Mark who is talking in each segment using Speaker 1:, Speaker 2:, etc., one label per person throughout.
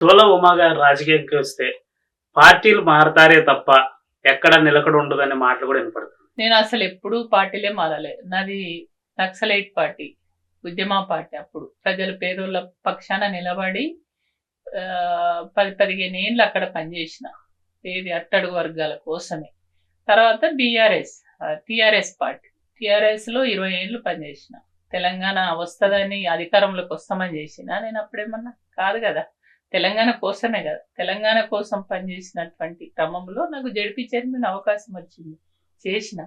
Speaker 1: తోల ఉమాగారు రాజకీయంకి వస్తే పార్టీలు మారతారే తప్ప ఎక్కడ నిలకడ ఉండదనే మాటలు కూడా వినపడుతుంది
Speaker 2: నేను అసలు ఎప్పుడూ పార్టీలే మారలే. నాది నక్సలైట్ పార్టీ ఉద్యమ పార్టీ అప్పుడు. ప్రజల పేదోళ్ళ పక్షాన నిలబడి ఆ, పది పదిహేను ఏళ్ళు అక్కడ పనిచేసిన. ఏది అట్టడుగు వర్గాల కోసమే. తర్వాత బీఆర్ఎస్ టిఆర్ఎస్ పార్టీ. టిఆర్ఎస్లో ఇరవై ఏళ్ళు పనిచేసిన. తెలంగాణ వస్తుందని అధికారంలోకి వస్తామని చేసిన. నేను అప్పుడేమన్నా? కాదు కదా. తెలంగాణ కోసమే కదా. తెలంగాణ కోసం పనిచేసినటువంటి క్రమంలో నాకు జడిపి చైర్మన్ అవకాశం వచ్చింది. చేసిన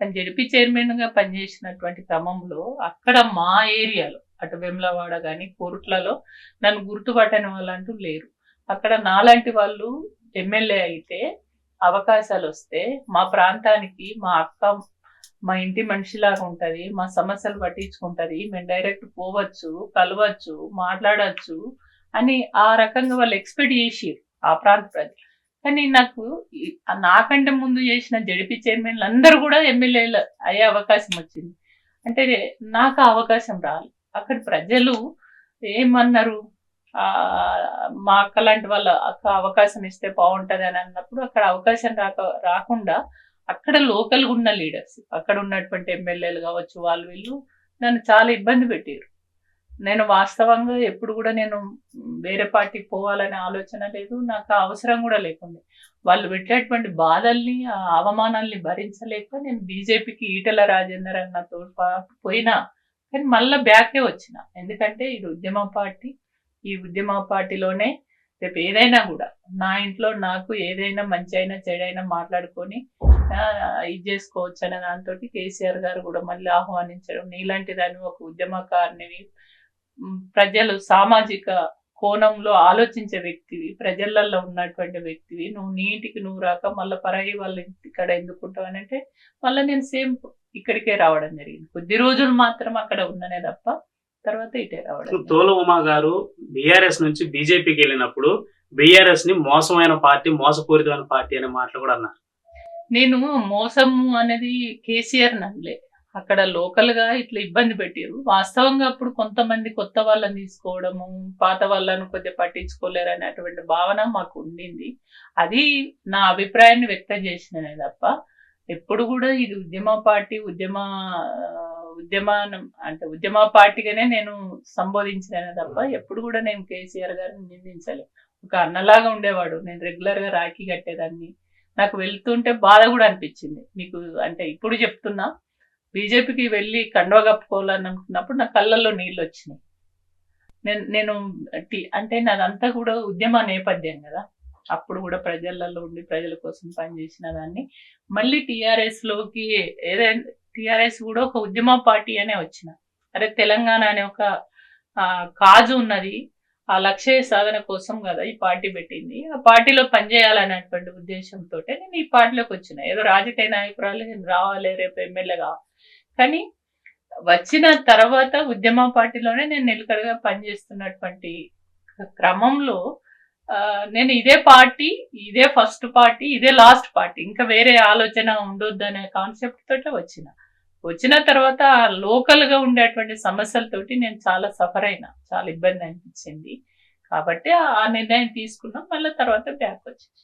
Speaker 2: కానీ జడిపి చైర్మన్గా పనిచేసినటువంటి క్రమంలో అక్కడ మా ఏరియాలో అటు వెమ్లవాడ కానీ కోరుట్లలో నన్ను గుర్తుపట్టని వాళ్ళు అంటూ లేరు. అక్కడ నాలాంటి వాళ్ళు ఎమ్మెల్యే అయితే అవకాశాలు వస్తే మా ప్రాంతానికి మా అక్క మా ఇంటి మనిషిలాగా ఉంటుంది మా సమస్యలు పట్టించుకుంటది. మేము డైరెక్ట్ పోవచ్చు కలవచ్చు మాట్లాడవచ్చు అని ఆ రకంగా వాళ్ళు ఎక్స్పెక్ట్ చేసిర్రు ఆ ప్రాంత ప్రజలు. కానీ నాకు నాకంటే ముందు చేసిన జడిపి చైర్మన్లు అందరూ కూడా ఎమ్మెల్యేలు అయ్యే అవకాశం వచ్చింది. అంటే నాకు ఆ అవకాశం రాలి. అక్కడ ప్రజలు ఏమన్నారు? మా అక్క లాంటి వాళ్ళ అక్క అవకాశం ఇస్తే బాగుంటుంది అని అన్నప్పుడు అక్కడ అవకాశం రాక రాకుండా అక్కడ లోకల్గా ఉన్న లీడర్స్ అక్కడ ఉన్నటువంటి ఎమ్మెల్యేలు కావచ్చు వాళ్ళు వీళ్ళు నన్ను చాలా ఇబ్బంది పెట్టారు నేను వాస్తవంగా ఎప్పుడు కూడా నేను వేరే పార్టీకి పోవాలనే ఆలోచన లేదు నాకు అవసరం కూడా లేకుండే. వాళ్ళు పెట్టేటువంటి బాధల్ని అవమానాల్ని భరించలేక నేను బీజేపీకి ఈటల రాజేందర్ అన్నతో పాటు పోయినా కానీ మళ్ళీ బ్యాకే వచ్చిన. ఎందుకంటే ఇది ఉద్యమ పార్టీ ఈ ఉద్యమ పార్టీలోనే రేపు ఏదైనా కూడా నా ఇంట్లో నాకు ఏదైనా మంచి అయినా చెడైనా మాట్లాడుకొని ఇది చేసుకోవచ్చు అనే దాంతో కేసీఆర్ గారు కూడా మళ్ళీ ఆహ్వానించడం నీలాంటి దాన్ని ఒక ఉద్యమకారిని ప్రజలు సామాజిక కోణంలో ఆలోచించే వ్యక్తివి ప్రజలలో ఉన్నటువంటి వ్యక్తివి. నువ్వు నీటికి నువ్వు రాక మళ్ళీ పరాయి వాళ్ళ ఇక్కడ ఎందుకుంటావు అని అంటే మళ్ళీ నేను సేమ్ ఇక్కడికే రావడం జరిగింది. కొద్ది రోజులు మాత్రం అక్కడ ఉన్ననే తప్ప తర్వాత ఇటే రావడం.
Speaker 1: తోల ఉమా గారు బీఆర్ఎస్ నుంచి బీజేపీకి వెళ్ళినప్పుడు బీఆర్ఎస్ని మోసమైన పార్టీ మోసపూరితమైన పార్టీ అనే మాటలు కూడా అన్నారు.
Speaker 2: నేను మోసము అనేది కేసీఆర్ నన్నలే అక్కడ లోకల్గా ఇట్లా ఇబ్బంది పెట్టారు వాస్తవంగా అప్పుడు కొంతమంది కొత్త వాళ్ళని తీసుకోవడము పాత వాళ్ళను కొద్దిగా పట్టించుకోలేరు అనేటువంటి భావన మాకు ఉండింది. అది నా అభిప్రాయాన్ని వ్యక్తం చేసిననే తప్ప ఎప్పుడు కూడా ఇది ఉద్యమ పార్టీ ఉద్యమ ఉద్యమానం అంటే ఉద్యమ పార్టీగానే నేను సంబోధించిననే తప్ప ఎప్పుడు కూడా నేను కేసీఆర్ గారిని నిందించలే. ఒక అన్నలాగా ఉండేవాడు. నేను రెగ్యులర్గా రాఖీ కట్టేదాన్ని. నాకు వెళ్తుంటే బాధ కూడా అనిపించింది. మీకు అంటే ఇప్పుడు చెప్తున్నా బీజేపీకి వెళ్ళి కండువ కప్పుకోవాలని అనుకున్నప్పుడు నా కళ్ళల్లో నీళ్ళు వచ్చినాయి. నేను నేను టి- అంటే నాదంతా కూడా ఉద్యమ నేపథ్యం కదా. అప్పుడు కూడా ప్రజలలో ఉండి ప్రజల కోసం పనిచేసిన దాన్ని. మళ్ళీ టీఆర్ఎస్లోకి ఏదైనా టిఆర్ఎస్ కూడా ఒక ఉద్యమ పార్టీ అనే వచ్చిన. అరే తెలంగాణ అనే ఒక కాజు ఉన్నది. ఆ లక్ష్య సాధన కోసం కదా ఈ పార్టీ పెట్టింది. ఆ పార్టీలో పనిచేయాలనేటువంటి ఉద్దేశంతో నేను ఈ పార్టీలోకి వచ్చిన. ఏదో రాజకీయ నాయకురాలు నేను రావాలి రేపు ఎమ్మెల్యే కానీ వచ్చిన తర్వాత ఉద్యమ పార్టీలోనే నేను నిలకడగా పనిచేస్తున్నటువంటి క్రమంలో నేను ఇదే పార్టీ ఇదే ఫస్ట్ పార్టీ ఇదే లాస్ట్ పార్టీ. ఇంకా వేరే ఆలోచన ఉండొద్దు అనే కాన్సెప్ట్ తోటే వచ్చిన. వచ్చిన తర్వాత లోకల్గా ఉండేటువంటి సమస్యలతోటి నేను చాలా సఫర్ అయినా చాలా ఇబ్బంది అనిపించింది. కాబట్టి ఆ నిర్ణయం తీసుకున్నాం మళ్ళీ తర్వాత బ్యాక్ వచ్చేసి.